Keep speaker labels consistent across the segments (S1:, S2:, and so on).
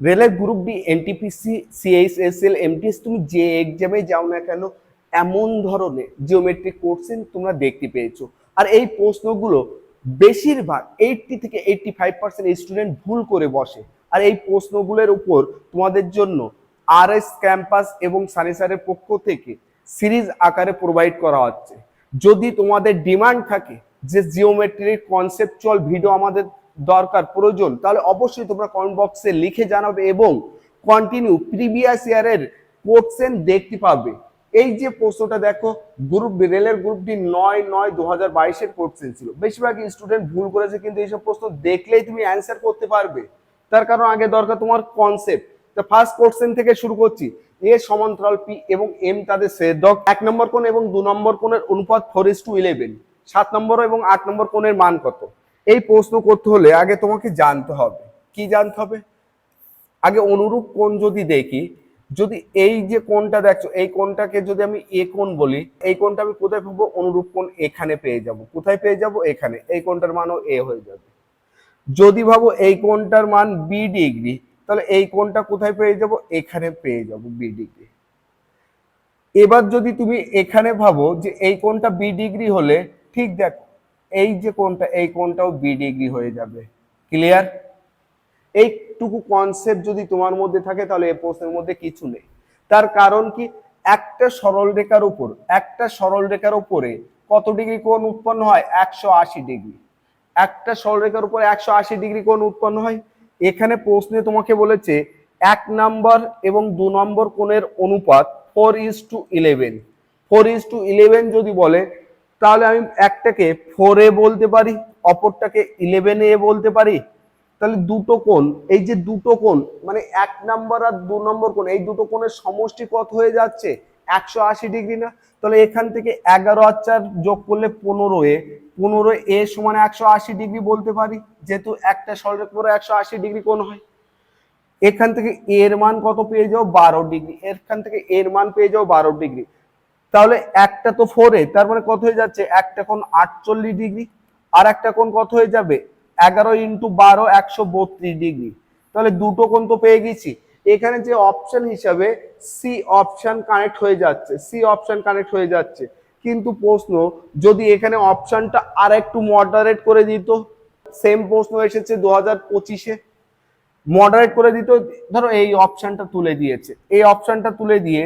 S1: রেলের group D NTPC CHSL MTS তুমি যে এক্সামে যাও না কেন, এমন ধরনের জিওমেট্রিক কোর্সেন তোমরা দেখতে পেয়েছ। আর এই প্রশ্নগুলো বেশিরভাগ এইটটি থেকে এইটটি ফাইভ পার্সেন্ট স্টুডেন্ট ভুল করে বসে। আর এই প্রশ্নগুলোর উপর তোমাদের জন্য আর এস ক্যাম্পাস এবং সানিসারের পক্ষ থেকে সিরিজ আকারে প্রোভাইড করা হচ্ছে। যদি তোমাদের ডিমান্ড থাকে যে জিওমেট্রির কনসেপচুয়াল ভিডিও আমাদের দরকার, প্রয়োজন, তাহলে অবশ্যই তোমরা কমেন্ট বক্সে লিখে জানাবে এবং কন্টিনিউ প্রিভিয়াস ইয়ারের কোশ্চেন দেখতে পাবে। এই যে প্রশ্নটা দেখো গ্রুপ রেলের গ্রুপটি নয় নয় দু হাজার বাইশের কোশ্চেন ছিল। বেশিরভাগ স্টুডেন্ট ভুল করেছে, কিন্তু এইসব প্রশ্ন দেখলেই তুমি অ্যান্সার করতে পারবে। তার কারণ আগে দরকার তোমার কনসেপ্ট তো ফার্স্ট কোশ্চেন থেকে শুরু করছি। এ সমান্তরাল পি এবং এম তাদের ছেদক এক নম্বর কোণ এবং দু নম্বর কোণের অনুপাত ফোর ইস টু ইলেভেন সাত নম্বর এবং আট নম্বর কোণের মান কত? এই প্রশ্ন করতে হলে আগে তোমাকে জানতে হবে। কি জানতে হবে? আগে অনুরূপ কোণ যদি দেখি, যদি এই যে কোণটা দেখছ, এই কোণটাকে যদি আমি এ কোণ বলি, এই কোণটা আমি কোথায় পাবো? অনুরূপ কোণ এখানে পেয়ে যাব। কোথায় পেয়ে যাব? এখানে। এই কোণটার মানও এ হয়ে যাবে। যদি ভাবো এই কোণটার মান বি ডিগ্রি, তাহলে এই কোণটা কোথায় পেয়ে যাব? এখানে পেয়ে যাব বি ডিগ্রি। এবার যদি তুমি এখানে ভাবো যে এই কোণটা বি ডিগ্রি হলে, ঠিক দেখো এই যে কোনটা, এই কোনটাও বি ডিগ্রি হয়ে যাবে। ক্লিয়ার এইটুকু কনসেপ্ট যদি তোমার মধ্যে থাকে, তাহলে এই প্রশ্নের মধ্যে কিছু নেই। তার কারণ কি? একটা সরল রেখার উপর, একটা সরল রেখার উপরে কত ডিগ্রি কোণ উৎপন্ন হয়? একশো আশি ডিগ্রি একটা সরলরেখার উপর একশো আশি ডিগ্রি কোণ উৎপন্ন হয়। এখানে প্রশ্নে তোমাকে বলেছে, এক নাম্বার এবং দু নম্বর কোণের অনুপাত four is to eleven four is to eleven যদি বলে তাহলে আমি একটাকে ফোর এ বলতে পারি, অপরটাকে ইলেভেন এ বলতে পারি। তাহলে দুটো কোণ, এই যে দুটো কোণ মানে এক নাম্বার আর দু নম্বর কোণ, এই দুটো কোণের সমষ্টি কত হয়ে যাচ্ছে? একশো আশি ডিগ্রি না? তাহলে এখান থেকে এগারো আর চার যোগ করলে পনেরো এ পনেরো এ সমান একশো আশি ডিগ্রি বলতে পারি, যেহেতু একটা সরলরেখা একশো আশি ডিগ্রি কোণ হয়। এখান থেকে এর মান কত পেয়ে যাও? বারো ডিগ্রি। এখান থেকে এর মান পেয়ে যাও বারো ডিগ্রি। তাহলে একটা তো ফোরে তার মানে কত হয়ে যাচ্ছে? একটা কোণ আটচল্লিশ ডিগ্রি, আর একটা কোণ কত হয়ে যাবে? এগারো ইন্টু বারো, একশো বত্রিশ ডিগ্রি। তাহলে দুটো কোণ তো পেয়ে গেছি। এখানে যে অপশন হিসাবে সি অপশন কানেক্ট হয়ে যাচ্ছে সি অপশন কানেক্ট হয়ে যাচ্ছে। কিন্তু প্রশ্ন, যদি এখানে অপশনটা আর একটু মডারেট করে দিত সেম প্রশ্ন এসেছে দু হাজার পঁচিশে। মডারেট করে দিত, ধরো এই অপশনটা তুলে দিয়েছে। এই অপশনটা তুলে দিয়ে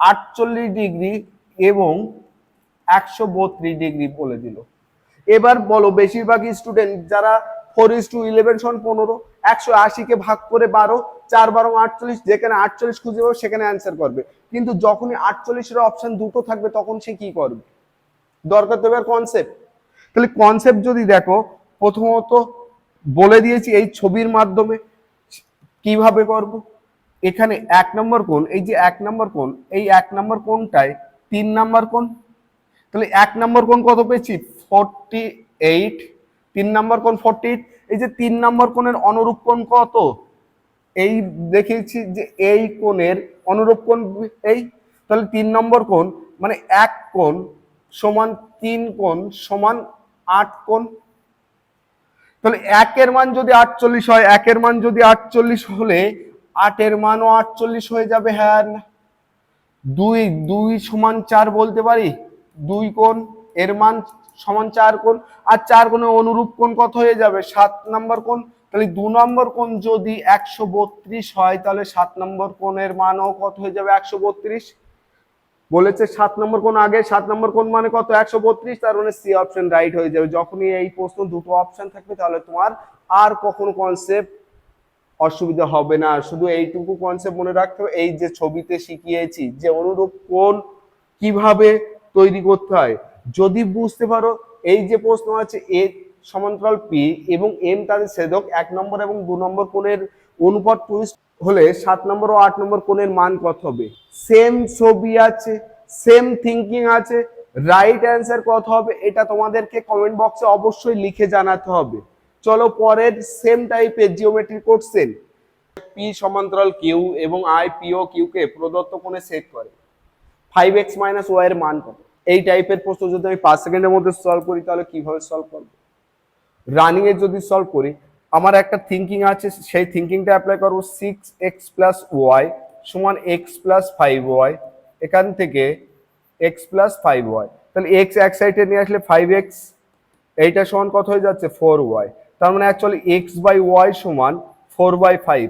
S1: আটচল্লিশ ডিগ্রি এবং একশো বত্রিশ ডিগ্রি বলে দিল। এবার বলো, বেশিরভাগ স্টুডেন্ট যারা ফোর ইস টু ইলেভেন সন পনেরো, একশো আশিকে ভাগ করে বারো, চার বারো, আটচল্লিশ, যেখানে আটচল্লিশ খুঁজে পাবো সেখানে অ্যান্সার করবে। কিন্তু যখনই আটচল্লিশের অপশন দুটো থাকবে, তখন সে কি করবে? দরকার তো এবার কনসেপ্ট তাহলে কনসেপ্ট যদি দেখো, প্রথমত বলে দিয়েছি এই ছবির মাধ্যমে কীভাবে করব। এখানে এক নম্বর কোণ, এই যে এক নম্বর কোণ, এই এক নম্বর কোণটায় তিন নাম্বার কোণ? তাহলে এক নম্বর কোণ কত পেয়েছি? ফোরটি এইট তিন নম্বর কোণ ফোরটি এইট এই যে তিন নম্বর কোণের অনুরূপ কোণ কত? এই দেখেছি যে এই কোণের অনুরূপ কোণ এই। তাহলে তিন নম্বর কোণ মানে এক কোণ সমান তিন কোণ সমান আট কোণ। তাহলে একের মান যদি আটচল্লিশ হয়, একের মান যদি আটচল্লিশ হলে আটের মানও আটচল্লিশ হয়ে যাবে হ্যাঁ না? দুই দুই সমান চার বলতে পারি? দুই কোণ, এর মান সমান চার কোণ, আর চার কোণের অনুরূপ কোণ কত হয়ে যাবে? সাত নম্বর কোণ। তাহলে দু নম্বর কোণ যদি একশো বত্রিশ হয়, তাহলে সাত নম্বর কোণের মানও কত হয়ে যাবে? একশো বত্রিশ। বলেছে সাত নম্বর কোণ আগে, সাত নম্বর কোণ মানে কত? একশো বত্রিশ। তার মানে সি অপশন রাইট হয়ে যাবে। যখনই এই প্রশ্ন দুটো অপশন থাকবে, তাহলে তোমার আর কখনো কনসেপ্ট অসুবিধা হবে না। শুধু এইটুকু কনসেপ্ট মনে রাখতে হবে, এই যে ছবিতে শিখিয়েছি যে অনুরূপ কোন কীভাবে তৈরি করতে হয়। যদি বুঝতে পারো, এই যে প্রশ্ন আছে এ সমান্তরাল পি এবং এম তাদের ছেদক এক নম্বর এবং দু নম্বর কোণের অনুপাত টুইস্ট হলে সাত নম্বর ও আট নম্বর কোণের মান কত হবে? সেম ছবি আছে সেম থিঙ্কিং আছে রাইট অ্যান্সার কত হবে? এটা তোমাদেরকে কমেন্ট বক্সে অবশ্যই লিখে জানাতে হবে। চলো পরের সেম টাইপের জিওমেট্রি কোশ্চেন পি সমান্তরাল কিউ এবং আই পি ও কিউ কে প্রদত্ত কোণে সেট করে। ফাইভ এক্স মাইনাস ওয়াই এর মান কত? এই টাইপের প্রশ্ন যদি আমি পাঁচ সেকেন্ডের মধ্যে সলভ করি, তাহলে কীভাবে সলভ করব? রানিং এর যদি সলভ করি, আমার একটা থিঙ্কিং আছে, সেই থিঙ্কিংটা অ্যাপ্লাই করব সিক্স এক্স প্লাস ওয়াই সমান এক্স প্লাস ফাইভ ওয়াই এখান থেকে এক্স প্লাস ফাইভ ওয়াই তাহলে এক্স এক সাইডে নিয়ে আসলে ফাইভ এক্স এইটা সমান কত হয়ে যাচ্ছে? ফোর ওয়াই তার মানে অ্যাকচুয়ালি এক্স বাই ওয়াই সমান four by five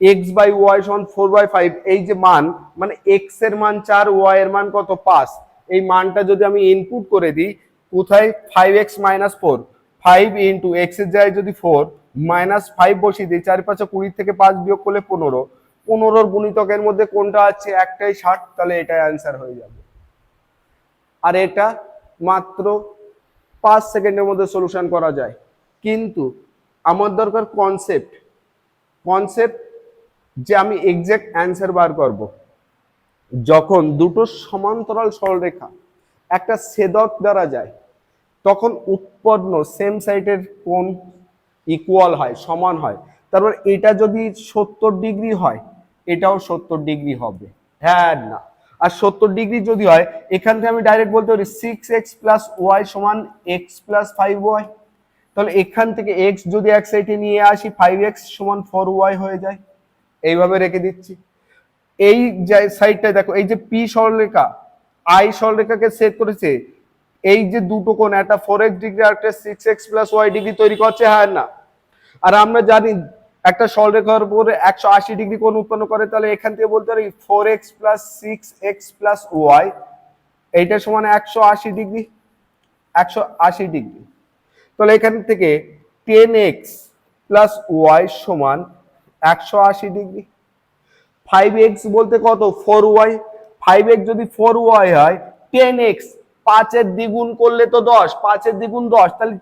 S1: x by y সমান ফোর বাই ফাইভ এই যে মান মানে এক্সের মান চার ওয়াই এর মান কত? পাঁচ। এই মানটা যদি আমি ইনপুট করে দিই, কোথায়? Five x minus four five into এক্সের জায়গায় যদি ফোর মাইনাস ফাইভ বসিয়ে দিই, চারি পাঁচে কুড়ি থেকে পাঁচ বিয়োগ করলে পনেরো। পনেরোর গুণিতকের মধ্যে কোনটা আছে? একটাই ষাট, তাহলে এটাই অ্যান্সার হয়ে যাবে। আর এটা মাত্র পাঁচ সেকেন্ডের মধ্যে সলিউশন করা যায়। কিন্তু আমার দরকার কনসেপ্ট কনসেপ্ট যে আমি এক্স্যাক্ট অ্যান্সার বার করব। যখন দুটো সমান্তরাল সরলরেখা একটা ছেদক দ্বারা যায়, তখন উৎপন্ন সেম সাইডের কোণ ইকুয়াল হয়, সমান হয়। তারপর এটা যদি সত্তর ডিগ্রি হয়, এটাও সত্তর ডিগ্রি হবে। হ্যাঁ না। আর সত্তর ডিগ্রি যদি হয়, এখান থেকে আমি ডাইরেক্ট বলতে পারি সিক্স এক্স প্লাস ওয়াই সমান এক্স প্লাস ফাইভ ওয়াই তাহলে এখান থেকে এক্স যদি এক সাইডে নিয়ে আসি ফাইভ এক্স সমান ফোর ওয়াই হয়ে যায়। এইভাবে রেখে দিচ্ছি। এই সাইডটা দেখো, এই যে পি সরলরেখা আই সরলরেখাকে সেট করেছে, এই যে দুটো কোণ, একটা ফোর এক্স ডিগ্রি আর একটা six x plus y degree তৈরি করছে হ্যাঁ না? আর আমরা জানি একটা সরলরেখার উপরে একশো আশি ডিগ্রি কোণ উৎপন্ন করে, তাহলে এখান থেকে বলতে পারি four x plus six x plus y এইটা সমান একশো আশি ডিগ্রি একশো আশি ডিগ্রি তাহলে এখান থেকে টেন এক্স প্লাস ওয়াই সমান একশো আশি ডিগ্রি ফাইভ এক্স বলতে কত? ফোর ওয়াই ফাইভ এক্স যদি ফোর ওয়াই হয় টেন এক্স পাঁচের দ্বিগুণ করলে তো দশ, পাঁচের দ্বিগুণ দশ, তাহলে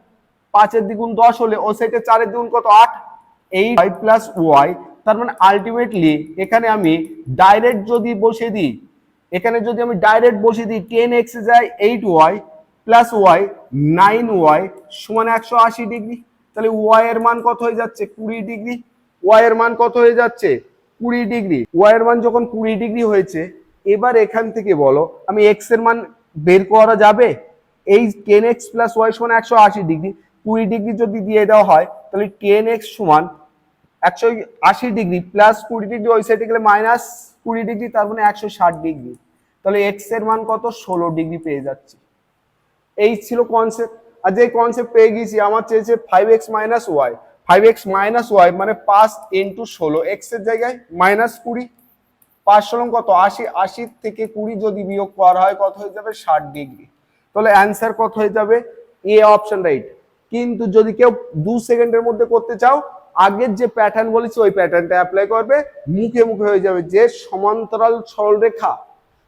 S1: পাঁচের দ্বিগুণ দশ হলে ও সেটা চারের দ্বিগুণ কত? আট। এই ফাইভ প্লাস ওয়াই তার মানে আলটিমেটলি এখানে আমি ডাইরেক্ট যদি বসে দিই, এখানে যদি আমি ডাইরেক্ট বসে দিই টেন এক্স যায় eight y plus y nine y সমান একশো আশি ডিগ্রি তাহলে ওয়াই এর মান কত হয়ে যাচ্ছে? কুড়ি ডিগ্রি ওয়াই এর মান কত হয়ে যাচ্ছে? কুড়ি ডিগ্রি ওয়াই এর মান যখন কুড়ি ডিগ্রি হয়েছে, এবার এখান থেকে বলো, আমি এক্সের মান বের করা যাবে? এই টেন এক্স প্লাস ওয়াই সমান একশো আশি ডিগ্রি কুড়ি ডিগ্রি যদি দিয়ে দেওয়া হয়, তাহলে টেন এক্স সমান একশো আশি ডিগ্রি প্লাস কুড়ি ডিগ্রি ওই সাইডে গেলে মাইনাস কুড়ি ডিগ্রি তার মানে একশো ষাট ডিগ্রি তাহলে এক্সের মান কত? ষোলো ডিগ্রি পেয়ে যাচ্ছি। এই ছিল কনসেপ্ট আর যে কনসেপ্ট পেয়ে গেছি আমার চেয়েছে five x minus y five x minus y মানে পাঁচ ইন্টু ষোলো। এক্সের জায়গায় মাইনাস কুড়ি। পাঁচ ষোলো কত? আশি। আশি থেকে কুড়ি যদি বিয়োগ করা হয়, কত হয়ে যাবে? ষাট ডিগ্রি তাহলে অ্যান্সার কত হয়ে যাবে? এ অপশন রাইট কিন্তু যদি কেউ দু সেকেন্ডের মধ্যে করতে চাও, আগের যে প্যাটার্ন বলেছি, ওই প্যাটার্নটা অ্যাপ্লাই করবে। মুখে মুখে হয়ে যাবে যে সমান্তরাল সরলরেখা।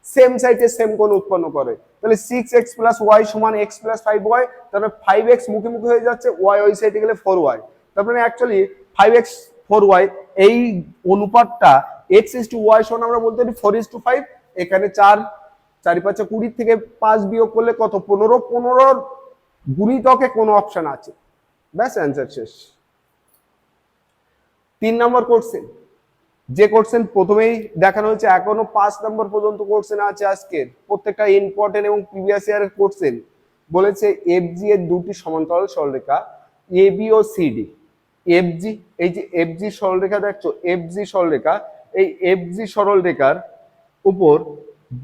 S1: সেম সাইডে সেম কোণ উৎপন্ন করে। তাহলে সিক্স এক্স প্লাস ওয়াই সমান এক্স প্লাস ফাইভ ওয়াই তারপরে ফাইভ এক্স মুখে মুখে হয়ে যাচ্ছে ওয়াই ওই সাইডে গেলে ফোর ওয়াই তারপরে actually five x four y এই অনুপাতটা এক্স ইস টু ওয়াই সমান আমরা বলতে পারি ফোর ইস টু ফাইভ এখানে চার, চারি পাঁচে কুড়ি থেকে পাঁচ বিয়োগ করলে কত? পনেরো পনেরোর গুণিতকে কোনো অপশন আছে। ব্যাস অ্যান্সার শেষ। তিন নম্বর কোশ্চেন যে কোশ্চেন প্রথমেই দেখানো হয়েছে, এখনও পাঁচ নম্বর পর্যন্ত কোশ্চেন আছে আজকের। প্রত্যেকটা ইম্পর্টেন্ট এবং প্রিভিয়াস ইয়ারের কোশ্চেন বলেছে এফজি এর দুটি সমান্তরাল সরলরেখা এবি ও সিডি এফজি এই যে এফজি সরলরেখা দেখছ এফজি সরলরেখা, এই এফজি সরলরেখার উপর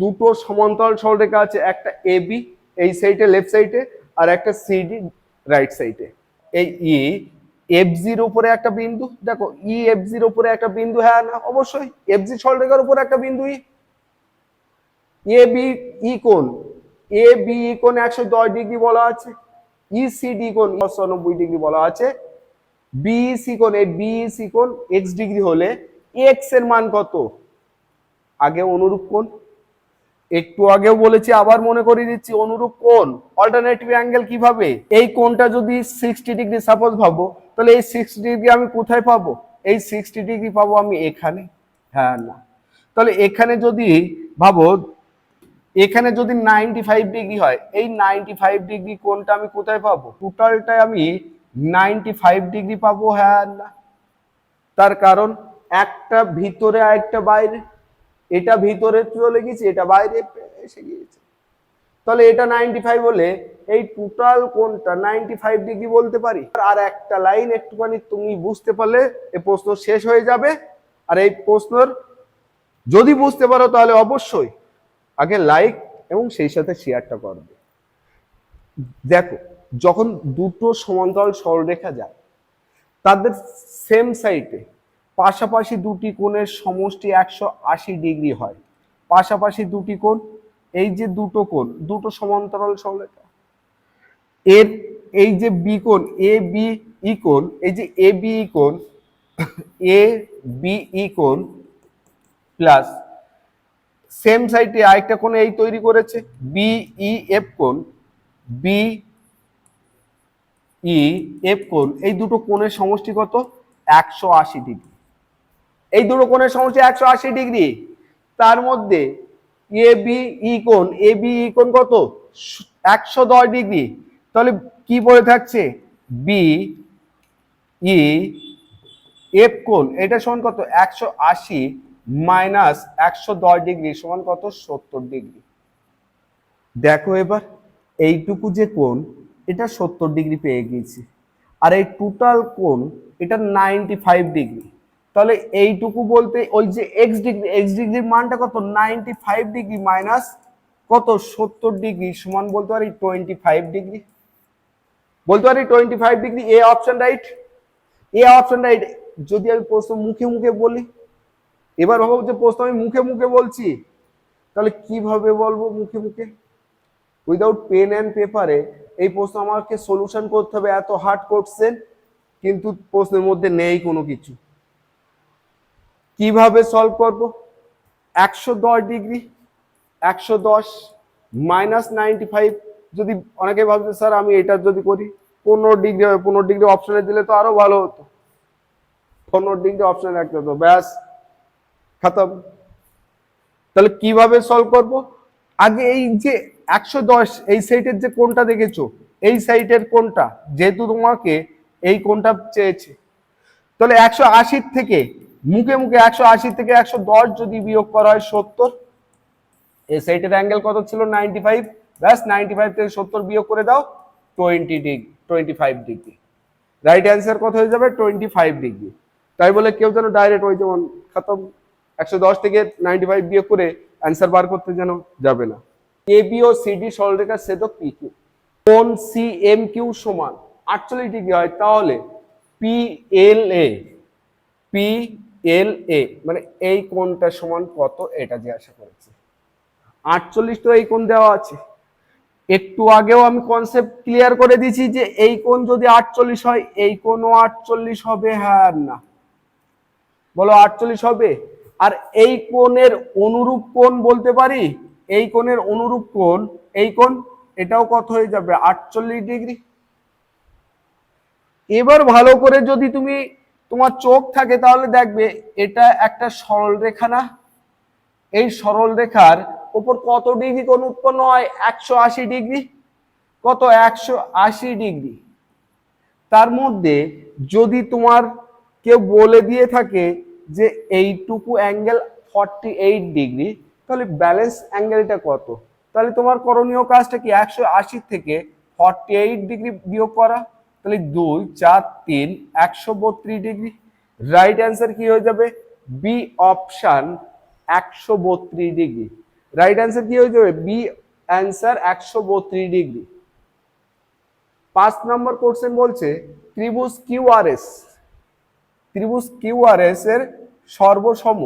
S1: দুটো সমান্তরাল সরলরেখা আছে, একটা এবি এই সাইডে লেফট সাইডে আর একটা সিডি রাইট সাইডে এই ই এফ জির উপরে একটা বিন্দু, দেখো ই এফ জির উপরে একটা বিন্দু হ্যাঁ না, অবশ্যই এফ জি সরলরেখার উপরে একটা বিন্দু ই এ বি ই কোণ এ বি ই কোণ একশো দশ ডিগ্রি বলা আছে ই সি ডি কোণ নব্বই ডিগ্রি বলা আছে বিইসি কোণ, এই বিইসি কোণ এক্স ডিগ্রি হলে এক্সের মান কত? আগে অনুরূপ কোণ, একটু আগেও বলেছি, আবার মনে করিয়ে দিচ্ছি, অনুরূপ কোণ অল্টারনেটিভ অ্যাঙ্গেল কীভাবে? এই কোণটা যদি সিক্সটি ডিগ্রি সাপোজ ভাবো তাহলে এই সিক্সটি ডিগ্রি আমি কোথায় পাবো? এই সিক্সটি ডিগ্রি পাবো আমি এখানে। হ্যাঁ না। তাহলে এখানে যদি, ভাবো, এখানে যদি নাইনটি ফাইভ ডিগ্রি হয়, এই নাইনটি ফাইভ ডিগ্রি কোনটা আমি কোথায় পাবো? টোটালটাই আমি নাইনটি ফাইভ ডিগ্রি পাবো হ্যাঁ না। তার কারণ একটা ভিতরে আর একটা বাইরে। এটা ভিতরে চলে গেছে, এটা বাইরে এসে গিয়েছে। তাহলে এটা নাইনটি ফাইভ হলে এই টোটাল কোনটা? নাইনটি ফাইভ ডিগ্রি বলতে পারি? আর একটা লাইন একটুখানি তুমি বুঝতে পারলে এই প্রশ্ন শেষ হয়ে যাবে। আর এই প্রশ্নের যদি বুঝতে পারো তাহলে অবশ্যই আগে লাইক এবং সেই সাথে শেয়ারটা করবে দেখো, যখন দুটো সমান্তরাল সরলরেখা যায়, তাদের সেম সাইডে পাশাপাশি দুটি কোণের সমষ্টি একশো আশি ডিগ্রি হয়। পাশাপাশি দুটি কোণ এই যে দুটো কোণ, দুটো সমান্তরাল সরলরেখা এর, এই যে বি কোণ, এ বি ই কোণ, এই যে এ বি ই কোণ, এ বি ই কোণ প্লাস সেম সাইডে আরেকটা কোণ এই তৈরি করেছে, বি ই এফ কোণ, বি ই এফ কোণ, এই দুটো কোণের সমষ্টি কত? একশো আশি ডিগ্রি। এই দুটো কোণের সমষ্টি একশো আশি ডিগ্রি। তার মধ্যে এ বি ই কোণ এ বি ই কোণ কত? একশো দশ ডিগ্রি। তাহলে কি পড়ে থাকছে? বি ই এফ কোণ, এটা সমান কত? একশো আশি মাইনাস একশো দশ ডিগ্রি সমান কত? সত্তর ডিগ্রি। দেখো এবার, এইটুকু যে কোণ, এটা সত্তর ডিগ্রি পেয়ে গিয়েছি। আর এই টোটাল কোণ, এটা নাইনটি ফাইভ ডিগ্রি। তাহলে এইটুকু বলতে ওই যে এক্স ডিগ্রি এক্স ডিগ্রির মানটা কত? নাইনটি ফাইভ ডিগ্রি মাইনাস কত? সত্তর ডিগ্রি সমান বলতে পারি টোয়েন্টি ফাইভ ডিগ্রি বলতে পারি twenty five degree A option right A option right যদি আমি প্রশ্ন মুখে মুখে বলি, এবার ভাবো যে প্রশ্ন আমি মুখে মুখে বলছি, তাহলে কীভাবে বলব মুখে মুখে? উইদাউট পেন অ্যান্ড পেপারে এই প্রশ্ন আমাকে সলিউশন করতে হবে, এত হার্ড কোশ্চেন কিন্তু প্রশ্নের মধ্যে নেই কোনো কিছু। কীভাবে সলভ করব? একশো দশ ডিগ্রি, একশো দশ মাইনাস নাইনটি ফাইভ যদি অনেকে ভাবছে, স্যার, আমি এটা যদি করি, পনেরো ডিগ্রি হবে, পনেরো ডিগ্রি অপশনে দিলে তো আরও ভালো হতো। পনেরো ডিগ্রি অপশনে রাখতে হতো, ব্যাস, খতম। তাহলে কীভাবে সলভ করব? আগে এই যে একশো দশ, এই সাইটের যে কোনটা দেখেছ, এই সাইটের কোনটা যেহেতু তোমাকে এই কোনটা চেয়েছে। তাহলে একশো আশির থেকে মুখে মুখে একশো আশি থেকে একশো দশ যদি বিয়োগ করা হয় সত্তর। এই সাইটের অ্যাঙ্গেল কত ছিল? নাইনটি ফাইভ ব্যাস নাইনটি ফাইভ থেকে সত্তর বিয়োগ করে দাও twenty degree twenty five degree right answer কত হয়ে যাবে? টোয়েন্টি ফাইভ ডিগ্রি তাই বলে কেউ যেন ডাইরেক্ট ওই যেমন খতম, একশো দশ থেকে নাইনটি ফাইভ বিয়োগ করে অ্যান্সার বার করতে যেন যাবে না। এ বি ও সিডি সরলরেখার ছেদক পি কিউ কোন সি এম কিউ সমান আটচল্লিশ ডিগ্রি হয়, তাহলে P L A P L এ মানে এই কোণটা সমান কত এটা জিজ্ঞাসা করেছে। আটচল্লিশ তো এই কোণ দেওয়া আছে। একটু আগেও আমি কনসেপ্ট ক্লিয়ার করে দিয়েছি যে এই কোণ যদি আটচল্লিশ হয়, এই কোণও আটচল্লিশ হবে হ্যাঁ না। বলো আটচল্লিশ হবে? আর এই কোণের অনুরূপ কোণ বলতে পারি? এই কোণের অনুরূপ কোণ, এই কোণ, এটাও কত হয়ে যাবে? আটচল্লিশ ডিগ্রি। এবার ভালো করে যদি তুমি তোমার চোখ থাকে তাহলে দেখবে এটা একটা সরল রেখা না। এই সরল রেখার উপর কত ডিগ্রি কোণ উৎপন্ন হয়? একশো আশি ডিগ্রি। কত? একশো আশি ডিগ্রি। তার মধ্যে যদি তোমার কেউ বলে দিয়ে থাকে যে এইটুকু অ্যাঙ্গেল ফর্টি এইট ডিগ্রি, তাহলে ব্যালেন্স অ্যাঙ্গেলটা কত? তাহলে তোমার করণীয় কাজটা কি? একশো আশি থেকে ফর্টি এইট ডিগ্রি বিয়োগ করা। তাহলে দুই, চার, তিন, একশো বত্রিশ ডিগ্রি। রাইট অ্যান্সার কি হয়ে যাবে? বি অপশান একশো বত্রিশ ডিগ্রি। রাইট অ্যান্সার কি হয়ে যাবে? বি অ্যান্সার একশো বত্রিশ ডিগ্রি। পাঁচ নম্বর কোশ্চেন বলছে, ত্রিভুজ কিউআরএস ত্রিভুজ কিউআরএস এর সর্বসম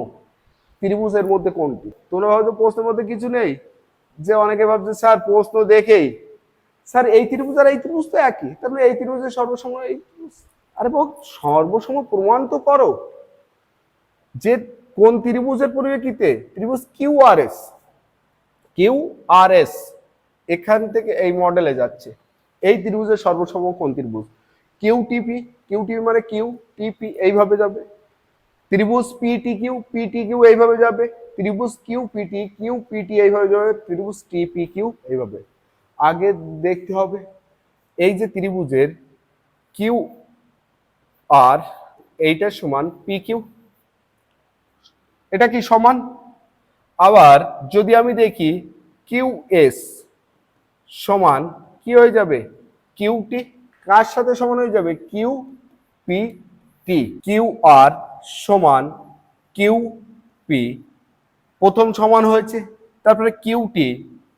S1: ত্রিভুজের মধ্যে কোনটি? তোমরা হয়তো প্রশ্নের মধ্যে কিছু নেই? যে অনেকে ভাবছে, স্যার, প্রশ্ন দেখেই স্যার, এই ত্রিভুজ আর এই ত্রিভুজ তো একই। তাহলে এই ত্রিভুজের সর্বসম এই ত্রিভুজ। আরে বাবু, সর্বসম প্রমাণ তো করো যে কোন ত্রিভুজের পরিপ্রেক্ষিতে, ত্রিভুজ কিউআরএস কিউআরএস এখান থেকে এই মডেলে যাচ্ছে। এই ত্রিভুজের সর্বসম কোন ত্রিভুজ? কিউ টিপি কিউ টিপি মানে কিউ টিপি এইভাবে যাবে। ত্রিভুজ পিটি কিউ পিটি কিউ এইভাবে যাবে। ত্রিভুজ কিউ পিটি কিউ পিটি এইভাবে যাবে। ত্রিভুজ টিপি কিউ এইভাবে। আগে দেখতে হবে। এই যে ত্রিভুজের কিউ আর এইটার সমান পি কিউ। এটা কি সমান? আবার যদি আমি দেখি কিউ এস সমান কি হয়ে যাবে? কিউটি কার সাথে সমান হয়ে যাবে? Q P T. Q R সমান কিউ পি। প্রথম সমান হয়েছে, তারপরে কিউটি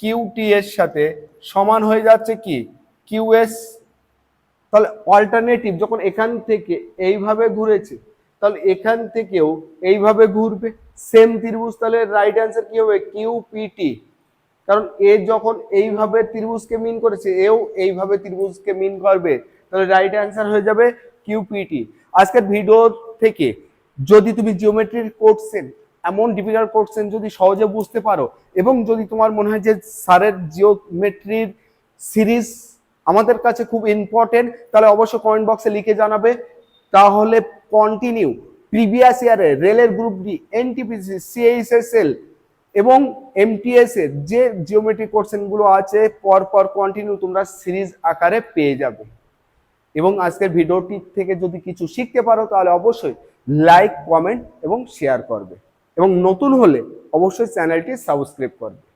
S1: কিউটি এর সাথে সমান হয়ে যাচ্ছে কি? কিউএস তাহলে অল্টারনেটিভ যখন এখান থেকে এইভাবে ঘুরেছে, তাহলে এখান থেকেও এইভাবে ঘুরবে। সেম ত্রিভুজ, তাহলে রাইট অ্যান্সার কি হবে? কিউপিটি কারণ এ যখন এইভাবে ত্রিভুজকে মিন করেছে, এও এইভাবে ত্রিভুজকে মিন করবে। তাহলে রাইট অ্যান্সার হয়ে যাবে কিউপিটি আজকের ভিডিও থেকে যদি তুমি জিওমেট্রির কোর্সেন এমন ডিফিকাল্ট কোর্সেন যদি সহজে বুঝতে পারো এবং যদি তোমার মনে হয় যে স্যারের জিওমেট্রির সিরিজ আমাদের কাছে খুব ইম্পর্টেন্ট তাহলে অবশ্যই কমেন্ট বক্সে লিখে জানাবে। তাহলে কন্টিনিউ প্রিভিয়াস ইয়ারে রেলের গ্রুপ ডি এনটিপিসি সিএইচএসএল এবং এমটিএস এর যে জিওমেট্রি কোর্সেনগুলো আছে পর পর কন্টিনিউ তোমরা সিরিজ আকারে পেয়ে যাবে। এবং আজকের ভিডিওটি থেকে যদি কিছু শিখতে পারো, তাহলে অবশ্যই লাইক কমেন্ট এবং শেয়ার করবে। এবং নতুন হলে অবশ্যই চ্যানেলটি সাবস্ক্রাইব করবে।